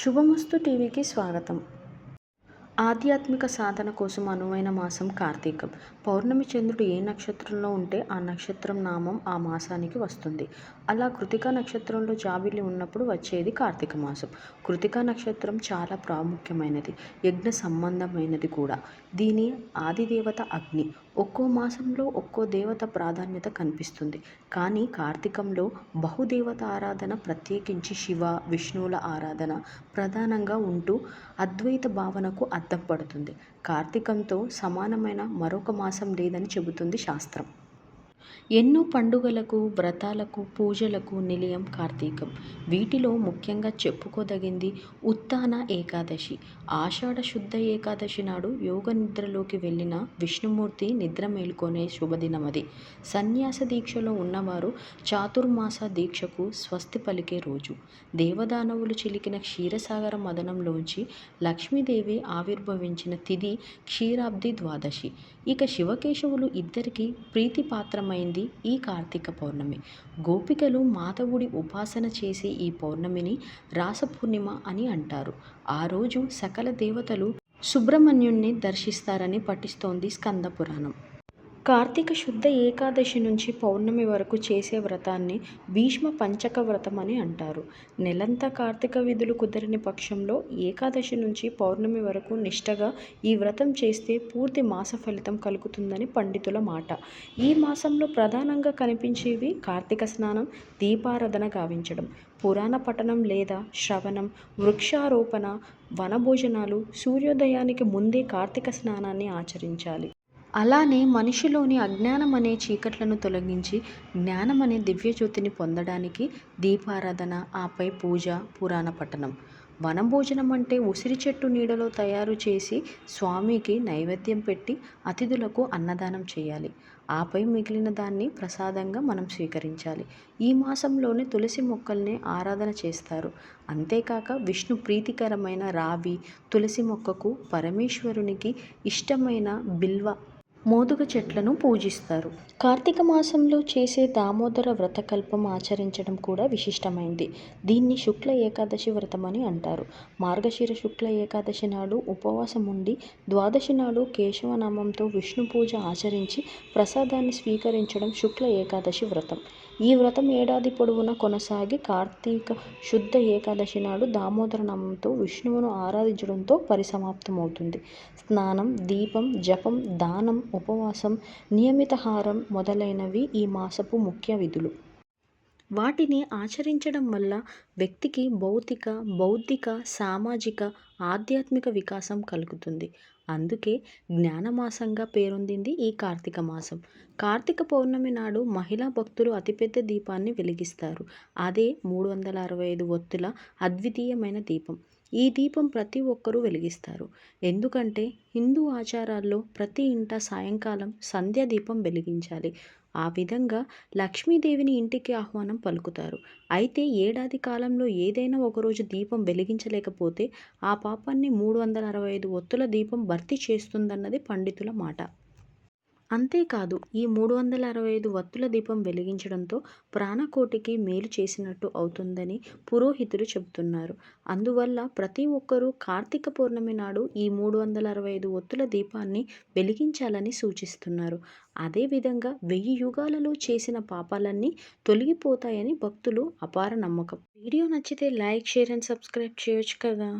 శుభమస్తు టీవీకి స్వాగతం. ఆధ్యాత్మిక సాధన కోసం అనువైన మాసం కార్తీకం. పౌర్ణమి చంద్రుడు ఏ నక్షత్రంలో ఉంటే ఆ నక్షత్రం నామం ఆ మాసానికి వస్తుంది. అలా కృతికా నక్షత్రంలో జాబిలి ఉన్నప్పుడు వచ్చేది కార్తీక మాసం. కృతికా నక్షత్రం చాలా ప్రాముఖ్యమైనది యజ్ఞ సంబంధమైనది కూడా. దీని ఆదిదేవత అగ్ని. ఒక్కో మాసంలో ఒక్కో దేవత ప్రాధాన్యత కనిపిస్తుంది. కానీ కార్తీకంలో బహుదేవత ఆరాధన ప్రత్యేకించి శివ విష్ణువుల ఆరాధన ప్రధానంగా ఉంటూ అద్వైత భావనకు అర్థం పడుతుంది. కార్తీకంతో సమానమైన మరొక మాసం లేదని చెబుతుంది శాస్త్రం. ఎన్నో పండుగలకు వ్రతాలకు పూజలకు నిలయం కార్తీకం. వీటిలో ముఖ్యంగా చెప్పుకోదగింది ఉత్తాన ఏకాదశి. ఆషాఢ శుద్ధ ఏకాదశి నాడు యోగ నిద్రలోకి వెళ్ళిన విష్ణుమూర్తి నిద్ర మేలుకొనే శుభదినం అది. సన్యాస దీక్షలో ఉన్నవారు చాతుర్మాస దీక్షకు స్వస్తి పలికే రోజు. దేవదానవులు చిలికిన క్షీరసాగర మదనంలోంచి లక్ష్మీదేవి ఆవిర్భవించిన తిథి క్షీరాబ్ది ద్వాదశి. ఇక శివకేశవులు ఇద్దరికీ ప్రీతిపాత్రమైంది ఈ కార్తీక పౌర్ణమి. గోపికలు మాధవుడి ఉపాసన చేసే ఈ పౌర్ణమిని రాసపూర్ణిమ అని అంటారు. ఆ రోజు సకల దేవతలు సుబ్రహ్మణ్యుణ్ణి దర్శిస్తారని పఠిస్తోంది స్కంద పురాణం. కార్తీక శుద్ధ ఏకాదశి నుంచి పౌర్ణమి వరకు చేసే వ్రతాన్ని భీష్మ పంచక వ్రతం అని అంటారు. నెలంతా కార్తీక విధులు కుదరని పక్షంలో ఏకాదశి నుంచి పౌర్ణమి వరకు నిష్టగా ఈ వ్రతం చేస్తే పూర్తి మాస ఫలితం కలుగుతుందని పండితుల మాట. ఈ మాసంలో ప్రధానంగా కనిపించేవి కార్తీక స్నానం దీపారాధన గావించడం పురాణ పఠనం లేదా శ్రవణం వృక్షారోపణ వనభోజనాలు సూర్యోదయానికి ముందే కార్తీక స్నానాన్ని ఆచరించాలి. అలానే మనిషిలోని అజ్ఞానం అనే చీకట్లను తొలగించి జ్ఞానం అనే దివ్యజ్యోతిని పొందడానికి దీపారాధన ఆపై పూజ పురాణ పఠనం. వనభోజనం అంటే ఉసిరి చెట్టు నీడలో తయారు చేసి స్వామికి నైవేద్యం పెట్టి అతిథులకు అన్నదానం చేయాలి. ఆపై మిగిలిన దాన్ని ప్రసాదంగా మనం స్వీకరించాలి. ఈ మాసంలోనే తులసి మొక్కల్ని ఆరాధన చేస్తారు. అంతేకాక విష్ణు ప్రీతికరమైన రావి తులసి మొక్కకు పరమేశ్వరునికి ఇష్టమైన బిల్వ మోదుగ చెట్లను పూజిస్తారు. కార్తీక మాసంలో చేసే దామోదర వ్రతకల్పం ఆచరించడం కూడా విశిష్టమైంది. దీన్ని శుక్ల ఏకాదశి వ్రతం అని అంటారు. మార్గశిర శుక్ల ఏకాదశి నాడు ఉపవాసం ఉండి ద్వాదశి నాడు కేశవనామంతో విష్ణు పూజ ఆచరించి ప్రసాదాన్ని స్వీకరించడం శుక్ల ఏకాదశి వ్రతం. ఈ వ్రతం ఏడాది పొడవునా కొనసాగి కార్తీక శుద్ధ ఏకాదశి నాడు దామోదర నామంతో విష్ణువును ఆరాధించడంతో పరిసమాప్తమవుతుంది. స్నానం దీపం జపం దానం ఉపవాసం నియమితహారం మొదలైనవి ఈ మాసపు ముఖ్య విధులు. వాటిని ఆచరించడం వల్ల వ్యక్తికి భౌతిక బౌద్ధిక సామాజిక ఆధ్యాత్మిక వికాసం కలుగుతుంది. అందుకే జ్ఞానమాసంగా పేరొందింది ఈ కార్తీక మాసం. కార్తీక పౌర్ణమి నాడు మహిళా భక్తులు అతిపెద్ద దీపాన్ని వెలిగిస్తారు. అదే మూడు వందల అరవై ఐదు ఒత్తుల అద్వితీయమైన దీపం. ఈ దీపం ప్రతి ఒక్కరూ వెలిగిస్తారు. ఎందుకంటే హిందూ ఆచారాల్లో ప్రతి ఇంట సాయంకాలం సంధ్య దీపం వెలిగించాలి. ఆ విధంగా లక్ష్మీదేవిని ఇంటికి ఆహ్వానం పలుకుతారు. అయితే ఏడాది కాలంలో ఏదైనా ఒకరోజు దీపం వెలిగించలేకపోతే ఆ పాపాన్ని మూడు వందల అరవై ఐదు ఒత్తుల దీపం భర్తీ చేస్తుందన్నది పండితుల మాట. అంతేకాదు ఈ మూడు వందల అరవై ఐదు వత్తుల దీపం వెలిగించడంతో ప్రాణకోటికి మేలు చేసినట్టు అవుతుందని పురోహితులు చెబుతున్నారు. అందువల్ల ప్రతి ఒక్కరూ కార్తీక పౌర్ణమి నాడు ఈ మూడు వందల అరవై ఐదు ఒత్తుల దీపాన్ని వెలిగించాలని సూచిస్తున్నారు. అదేవిధంగా వెయ్యి యుగాలలో చేసిన పాపాలన్నీ తొలగిపోతాయని భక్తులు అపార నమ్మకం. వీడియో నచ్చితే లైక్ షేర్ అండ్ సబ్స్క్రైబ్ చేయొచ్చు కదా.